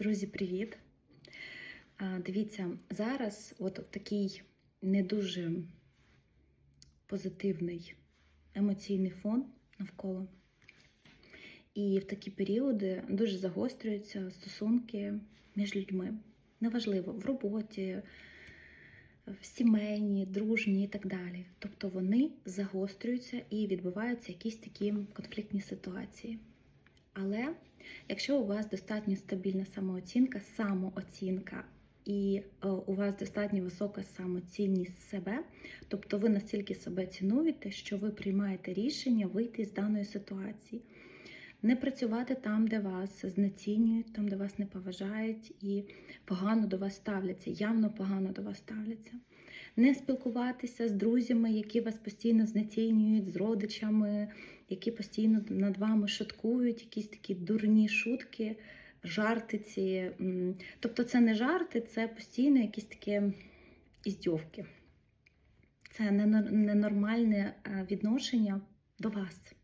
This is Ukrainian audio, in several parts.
Друзі, привіт! Дивіться, зараз от такий не дуже позитивний емоційний фон навколо. І в такі періоди дуже загострюються стосунки між людьми. Неважливо, в роботі, в сімейні, дружні і так далі. Тобто вони загострюються і відбуваються якісь такі конфліктні ситуації. Але якщо у вас достатньо стабільна самооцінка, самооцінка, і е, у вас достатньо висока самоцінність себе, тобто ви настільки себе цінуєте, що ви приймаєте рішення вийти з даної ситуації, не працювати там, де вас знецінюють, там, де вас не поважають і погано до вас ставляться, явно погано до вас ставляться. Не спілкуватися з друзями, які вас постійно знецінюють, з родичами, які постійно над вами шуткують, якісь такі дурні шутки, жарти ці. м, Тобто це не жарти, це постійно якісь такі іздьовки. Це ненормальне е, відношення до вас.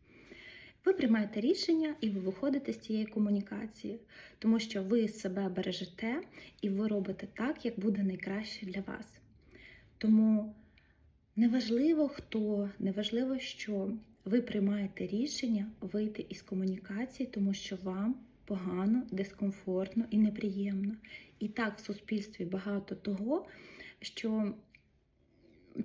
Ви приймаєте рішення і ви виходите з цієї комунікації, тому що ви себе бережете і ви робите так, як буде найкраще для вас. Тому неважливо хто, неважливо що, ви приймаєте рішення вийти із комунікації, тому що вам погано, дискомфортно і неприємно. І так в суспільстві багато того, що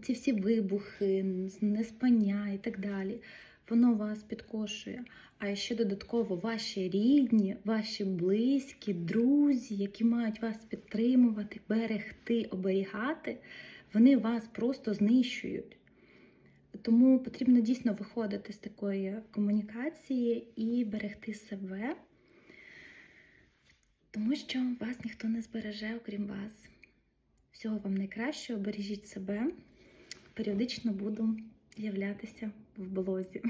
ці всі вибухи, неспання і так далі, воно вас підкошує. А ще додатково ваші рідні, ваші близькі, друзі, які мають вас підтримувати, берегти, оберігати, вони вас просто знищують. Тому потрібно дійсно виходити з такої комунікації і берегти себе, тому що вас ніхто не збереже, окрім вас. Всього вам найкращого, бережіть себе. Періодично буду з'являтися в блозі.